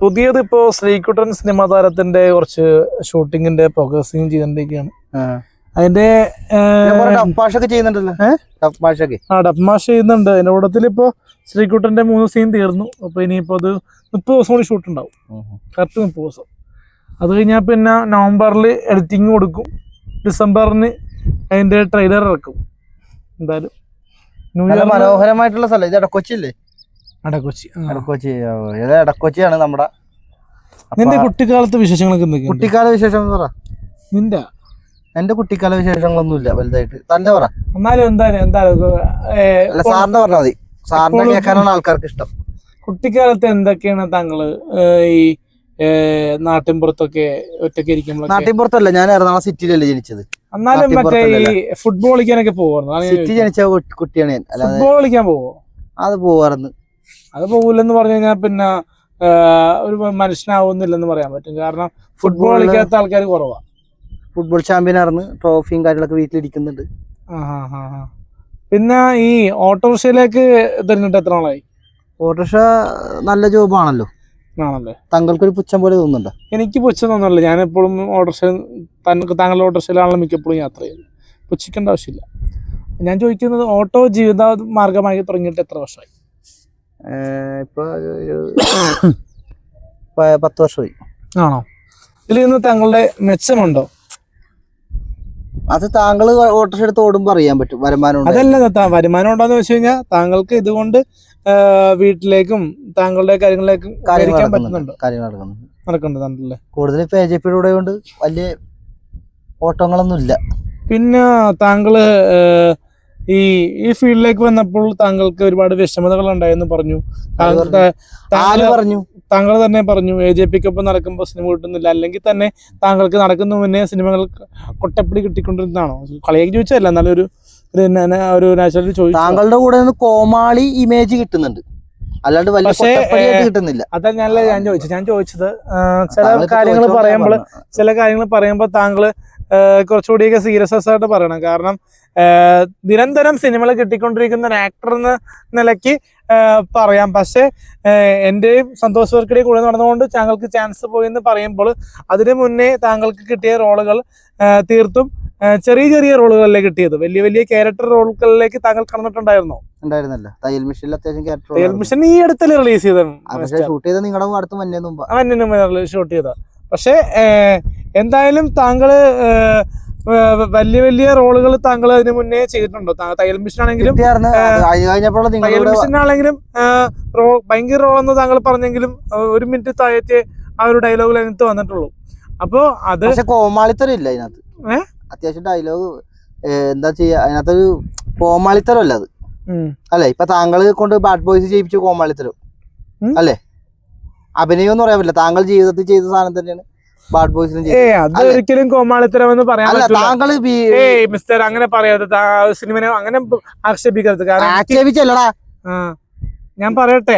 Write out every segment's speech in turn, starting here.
പുതിയത് ഇപ്പോ ശ്രീകുട്ടൻ സിനിമാ താരത്തിന്റെ കുറച്ച് ഷൂട്ടിങ്ങിന്റെ പ്രോഗ്രസിങ് ചെയ്തോണ്ടിരിക്കുകയാണ് അതിന്റെ ഡപ്പാഷൊക്കെ ചെയ്യുന്നുണ്ടല്ലോ. ആ ഡബ്മാഷ് ചെയ്യുന്നുണ്ട്. അതിന്റെ കൂട്ടത്തിൽ ഇപ്പോ ശ്രീകുട്ടന്റെ മൂന്ന് സീൻ തീർന്നു. അപ്പൊ ഇനിയിപ്പോ അത് മുപ്പത് ദിവസം കൂടി ഷൂട്ട് ഉണ്ടാവും. കറക്റ്റ് മുപ്പത് ദിവസം. അത് കഴിഞ്ഞാൽ പിന്നെ നവംബറിൽ എഡിറ്റിംഗ് കൊടുക്കും. ഡിസംബറിന് അതിന്റെ ട്രെയിലർ ഇറക്കും. എന്തായാലും. മനോഹരമായിട്ടുള്ള സ്ഥലം. ഇത് ഇടക്കൊച്ചി അടക്കൊച്ചി. ഓ, ഇത് ഇടക്കൊച്ചിയാണ് നമ്മുടെ. നിന്റെ കുട്ടിക്കാലത്ത് വിശേഷങ്ങളൊക്കെ എന്തൊക്കെയുണ്ട്? കുട്ടിക്കാല വിശേഷം പറ. നിന്റെ? എന്റെ കുട്ടിക്കാല വിശേഷങ്ങളൊന്നുമില്ല വലുതായിട്ട്. തന്റെ പറ. എന്നാലും എന്തായാലും എന്തായാലും സാറിന്റെ പറഞ്ഞാൽ മതി. സാറിന്റെ കേൾക്കാനാണ് ആൾക്കാർക്ക് ഇഷ്ടം. കുട്ടിക്കാലത്ത് എന്തൊക്കെയാണ് താങ്കൾ ഈ നാട്ടിൻപുറത്തൊക്കെ ഒറ്റയ്ക്ക് ഇരിക്കുമ്പോൾ നാട്ടിൻപുറത്തല്ല ഞാൻ എറണാകുളം സിറ്റിയിലല്ലേ ജനിച്ചത്. എന്നാലും മറ്റേ ഈ. ഫുട്ബോൾ കളിക്കാനൊക്കെ പോവായിരുന്നു സിറ്റി ജനിച്ച കുട്ടിയാണ് ഞാൻ. ഫുട്ബോൾ കളിക്കാൻ പോവോ? അത് പോവാറുണ്ട്. അത് പോകില്ലെന്ന് പറഞ്ഞു കഴിഞ്ഞാൽ പിന്നെ ഒരു മനുഷ്യനാവുന്നില്ലെന്ന് പറയാൻ പറ്റും. കാരണം ഫുട്ബോൾ കളിക്കാത്ത ആൾക്കാർ കുറവാ. ഫുട്ബോൾ ചാമ്പ്യൻ ആയിരുന്നു ട്രോഫിയും കാര്യങ്ങളൊക്കെ വീട്ടിലിരിക്കുന്നുണ്ട്. പിന്നെ ഈ ഓട്ടോറിക്ഷയിലേക്ക് തിരഞ്ഞിട്ട് എത്ര നാളായി? ഓട്ടോറിക്ഷ നല്ല ജോബാണല്ലോ. ആണല്ലേ. താങ്കൾക്കൊരു പുച്ഛം പോലെ തോന്നുന്നുണ്ടോ? എനിക്ക് പുച്ഛം തോന്നുന്നില്ല. ഞാൻ എപ്പോഴും ഓട്ടോറിക്ഷ താങ്കളുടെ ഓട്ടോറിക്ഷയിലാണല്ലോ മിക്കപ്പോഴും യാത്ര ചെയ്യുന്നത്. പുച്ഛിക്കേണ്ട ആവശ്യമില്ല. ഞാൻ ചോദിക്കുന്നത് ഓട്ടോ ജീവിത മാർഗമായി തുടങ്ങിയിട്ട് എത്ര വർഷമായി? ഒരു പത്ത് വർഷമായി. ആണോ? ഇതിൽ നിന്ന് താങ്കളുടെ മെച്ചമുണ്ടോ? അത് താങ്കൾ ഓട്ടോറിക്ഷ എടുത്ത് ഓടുമ്പോ അറിയാൻ പറ്റും. വരുമാനം. അതല്ല വരുമാനം ഉണ്ടോന്ന് വെച്ച് കഴിഞ്ഞാൽ താങ്കൾക്ക് ഇതുകൊണ്ട് വീട്ടിലേക്കും താങ്കളുടെ കാര്യങ്ങളിലേക്കും നടക്കുന്നുണ്ട്. പറ്റുന്നുണ്ടോ? നടക്കുന്നുണ്ട്. നടക്കുന്നുണ്ടല്ലേ കൂടുതൽ ഇപ്പൊ എ ജെ പിയുടെ കൊണ്ട് വലിയ ഓട്ടങ്ങളൊന്നും ഇല്ല പിന്നെ താങ്കൾ ഈ ഈ ഫീൽഡിലേക്ക് വന്നപ്പോൾ താങ്കൾക്ക് ഒരുപാട് വിഷമതകൾ ഉണ്ടായെന്ന് പറഞ്ഞു പറഞ്ഞു? താങ്കൾ തന്നെ പറഞ്ഞു എ ജെ പിക്കൊപ്പം നടക്കുമ്പോൾ സിനിമ കിട്ടുന്നില്ല. അല്ലെങ്കിൽ തന്നെ താങ്കൾക്ക് നടക്കുന്ന മുന്നേ സിനിമകൾ കൊട്ടപ്പിടി കിട്ടിക്കൊണ്ടിരുന്നതാണോ? കളിയാക്കി ചോദിച്ചതല്ല? എന്നാലും ഒരു ഒരു നാച്ചുറൽ ചോദിച്ചു. താങ്കളുടെ കൂടെ നിന്ന് കോമാളി ഇമേജ് കിട്ടുന്നുണ്ട്. അല്ലാണ്ട് വലിയ പക്ഷേ, കിട്ടുന്നില്ല. അതല്ല ഞാനല്ല ഞാൻ ചോദിച്ചത് ഞാൻ ചോദിച്ചത് ചില കാര്യങ്ങൾ പറയുമ്പോൾ ചില കാര്യങ്ങൾ പറയുമ്പോൾ താങ്കൾ കുറച്ചുകൂടിയൊക്കെ സീരിയസ് ആയിട്ട് പറയണം. കാരണം നിരന്തരം സിനിമകൾ കിട്ടിക്കൊണ്ടിരിക്കുന്ന ഒരു ആക്ടർ എന്ന നിലയ്ക്ക് പറയാം. പക്ഷേ എന്റെയും എന്റെയും സന്തോഷ് വർക്കടെ കൂടെ നടന്നുകൊണ്ട് താങ്കൾക്ക് ചാൻസ് പോയി എന്ന് പറയുമ്പോൾ അതിനു മുന്നേ താങ്കൾക്ക് കിട്ടിയ റോളുകൾ തീർത്തും ചെറിയ ചെറിയ റോളുകളിലേക്ക് കിട്ടിയത്. വലിയ വലിയ ക്യാരക്ടർ റോളുകളിലേക്ക് താങ്കൾ കടന്നിട്ടുണ്ടായിരുന്നോ? ഉണ്ടായിരുന്നല്ലോ. തയ്യൽ മെഷീനിൽ അത്യാവശ്യം ക്യാരക്ടർ ക്യാരക്ടർ മിഷൻ ഈ അടുത്തല്ലേ റിലീസ് ചെയ്തത് ഷൂട്ട് ചെയ്ത നിങ്ങളുടെ അടുത്ത് മഞ്ഞ മുമ്പ്. അവന്നെ ഷൂട്ട് ചെയ്ത പക്ഷേ എന്തായാലും താങ്കൾ വലിയ വലിയ റോളുകൾ താങ്കൾ അതിന് മുന്നേ ചെയ്തിട്ടുണ്ടോ? തയ്യൽ മിഷൻ ആണെങ്കിലും തയ്യൽ മിഷൻ ആണെങ്കിലും ഏഹ്, റോ- ഭയങ്കര റോൾ എന്ന് താങ്കൾ പറഞ്ഞെങ്കിലും ഒരു മിനിറ്റ് താഴത്തെ ആ ഒരു ഡയലോഗിൽ അതിനകത്ത് വന്നിട്ടുള്ളൂ. അപ്പോ അത് പക്ഷെ കോമാളിത്തരം ഇല്ല അതിനകത്ത്. ഏഹ് അത്യാവശ്യം ഡയലോഗ് എന്താ ചെയ്യാ അതിനകത്തൊരു കോമാളിത്തരം അല്ല അത് അല്ലെ? ഇപ്പൊ താങ്കൾ കൊണ്ട് ബാഡ് ബോയ്സ് ചെയ്യിപ്പിച്ചു കോമാളിത്തരം. അല്ലേ അല്ലെ? അഭിനയം എന്ന് പറയാൻ പറ്റില്ല. താങ്കൾ ജീവിതത്തിൽ ചെയ്ത സാധനം തന്നെയാണ്. ബാഡ് ചെയ്തത് ഏയ് അത് ഒരിക്കലും കോമാളിത്തരം എന്ന് പറയാൻ താങ്കൾ ഏയ് മിസ്റ്റർ അങ്ങനെ പറയാതെ സിനിമനെ അങ്ങനെ ആക്ഷേപിക്കരുത്. കാരണം ആക്ഷേപിച്ചല്ലടാ. ഞാൻ പറയട്ടെ.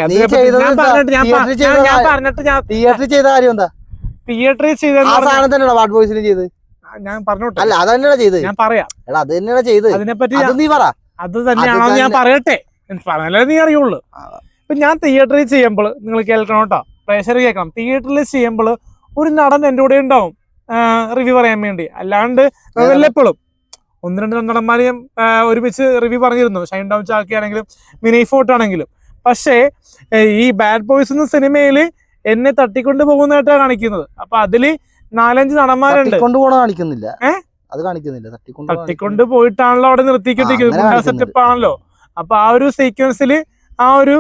തിയേറ്ററിൽ ചെയ്ത കാര്യം എന്താ? തിയേറ്ററിൽ ചെയ്തെന്ന് ആ സാധനം തന്നെയാണ് ബാഡ് ബോയ്സിനും ചെയ്ത്. ഞാൻ പറഞ്ഞോട്ടെ. അല്ല അത് തന്നെയാണ് ചെയ്ത്. ഞാൻ പറയാം. എടാ അത് തന്നെയാണ് ചെയ്ത്. അതിനെപ്പറ്റി അത് നീ പറ. അത് തന്നെയാണോ ഞാൻ. പറയട്ടെ. പറഞ്ഞാലേ നീ അറിയുള്ളൂ. ഇപ്പൊ ഞാൻ തിയേറ്ററിൽ ചെയ്യുമ്പോൾ നിങ്ങൾ കേൾക്കണം കേട്ടോ. പ്രേക്ഷകർ കേൾക്കണം. തിയേറ്ററിൽ ചെയ്യുമ്പോൾ ഒരു നടൻ എന്റെ കൂടെ ഉണ്ടാവും. റിവ്യൂ പറയാൻ വേണ്ടി. അല്ലാണ്ട് വല്ലപ്പോഴും ഒന്ന് രണ്ട് നടന്മാരെ ഞാൻ ഒരുമിച്ച് റിവ്യൂ പറഞ്ഞിരുന്നു. ഷൈൻ ഡൗൺ ചാക്കി ആണെങ്കിലും വിനയ് ഫോർട്ട് ആണെങ്കിലും. പക്ഷേ ഈ ബാഡ് ബോയ്സ് എന്ന സിനിമയിൽ എന്നെ തട്ടിക്കൊണ്ട് പോകുന്നതായിട്ടാണ് കാണിക്കുന്നത്. അപ്പൊ അതിൽ നാലഞ്ച് നടന്മാരുണ്ട്. കാണിക്കുന്നില്ല. അത് കാണിക്കുന്നില്ല. തട്ടിക്കൊണ്ട് പോയിട്ടാണല്ലോ അവിടെ നിർത്തിക്കൊണ്ടിരിക്കുന്നത് സെറ്റപ്പ് ആണല്ലോ. അപ്പൊ ആ ഒരു സീക്വൻസിൽ ആ ഒരു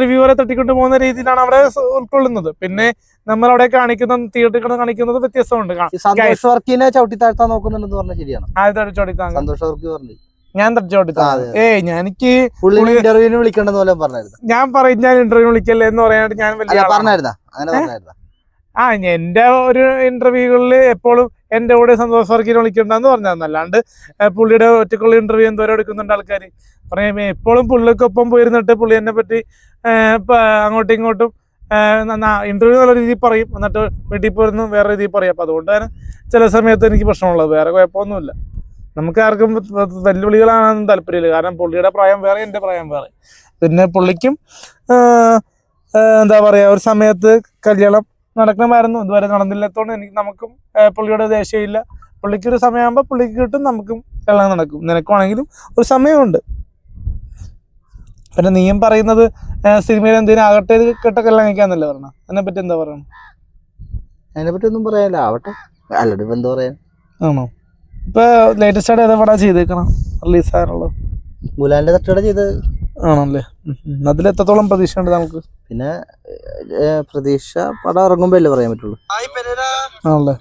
റിവ്യൂവറെ തട്ടിക്കൊണ്ട് പോകുന്ന രീതിയിലാണ് അവിടെ ഉൾക്കൊള്ളുന്നത്. പിന്നെ നമ്മൾ അവിടെ കാണിക്കുന്ന തിയേറ്ററിൽ കാണിക്കുന്നത് വ്യത്യസ്തമുണ്ട്. സന്തോഷ് വർക്കിനെ ചവിട്ടി താഴ്ത്താൻ നോക്കുന്നുണ്ടെന്ന് പറഞ്ഞ ശരിയാണ്. ആദ്യത്തെ താങ്കൾ സന്തോഷ് വർക്ക് പറഞ്ഞു. ഞാൻ തടിച്ചോടി ആ, ഞാൻ എനിക്ക് ഇന്റർവ്യൂവിന് വിളിക്കണ്ടെന്ന് പോലെ പറഞ്ഞായിരുന്നു? ഞാൻ പറയും ഞാൻ ഇന്റർവ്യൂ വിളിക്കല്ലേ? എന്ന് പറയാനായിട്ട് ഞാൻ പറഞ്ഞായിരുന്നാ? അങ്ങനെ പറഞ്ഞായിരുന്നാ? ആ എന്റെ ഒരു ഇന്റർവ്യൂകളിൽ എപ്പോഴും എന്റെ കൂടെ സന്തോഷ് വർക്കിനെ വിളിക്കണ്ടെന്ന് പറഞ്ഞാൽ അല്ലാണ്ട് പുള്ളിയുടെ ഒറ്റക്കുള്ള ഇന്റർവ്യൂ എന്തോരം എടുക്കുന്നുണ്ട് ആൾക്കാർ പറയാം എപ്പോഴും പുള്ളിക്കൊപ്പം പോയിരുന്നിട്ട് പുള്ളി എന്നെ പറ്റി അങ്ങോട്ടും ഇങ്ങോട്ടും ഇന്റർവ്യൂ നല്ല രീതിയിൽ പറയും. എന്നിട്ട് വീട്ടിൽ പോയിരുന്നു വേറെ രീതിയിൽ പറയും. അപ്പൊ അതുകൊണ്ടാണ് ചില സമയത്ത് എനിക്ക് പ്രശ്നമുള്ളത്. വേറെ കുഴപ്പമൊന്നുമില്ല. നമുക്ക് ആർക്കും വെല്ലുവിളികളാണെന്ന് താല്പര്യമില്ല. കാരണം പുള്ളിയുടെ പ്രായം വേറെ എന്റെ പ്രായം വേറെ. പിന്നെ പുള്ളിക്കും എന്താ പറയാ ഒരു സമയത്ത് കല്യാണം നടക്കണമായിരുന്നു. ഇതുവരെ നടന്നില്ലാത്തതുകൊണ്ട് എനിക്ക് നമുക്കും പുള്ളിയുടെ ദേഷ്യമില്ല. പുള്ളിക്ക് ഒരു സമയമാകുമ്പോൾ പുള്ളിക്ക് കിട്ടും നമുക്കും കല്യാണം നടക്കും. നിനക്കുവാണെങ്കിലും ഒരു സമയമുണ്ട്. പിന്നെ നീയും പറയുന്നത് സിനിമയിൽ എന്തിനാ ആകട്ടെ ഇത് കേട്ട കല്യാണം കഴിക്കാന്നല്ലേ പറഞ്ഞ അതിനെ പറ്റി എന്താ പറയണം? അതിനെ പറ്റി ഒന്നും പറയാനില്ല. ആവട്ടെ. അല്ലടി ഇപ്പം എന്താ പറയാ ആണോ? ഇപ്പൊ ലേറ്റസ്റ്റ് ആയിട്ട് ഏതാ പടാ ചെയ്തേക്കണം? റിലീസ് ആകാനുള്ളത്. ഗുലാലിന്റെ തട്ടുകട ചെയ്ത് ആണല്ലേ? അതിൽ എത്രത്തോളം പ്രതീക്ഷയുണ്ട് നമുക്ക്? പിന്നെ പ്രതീക്ഷ. പടം ഇറങ്ങുമ്പോ അല്ലേ പറയാൻ പറ്റുള്ളൂ? ആണല്ലേ?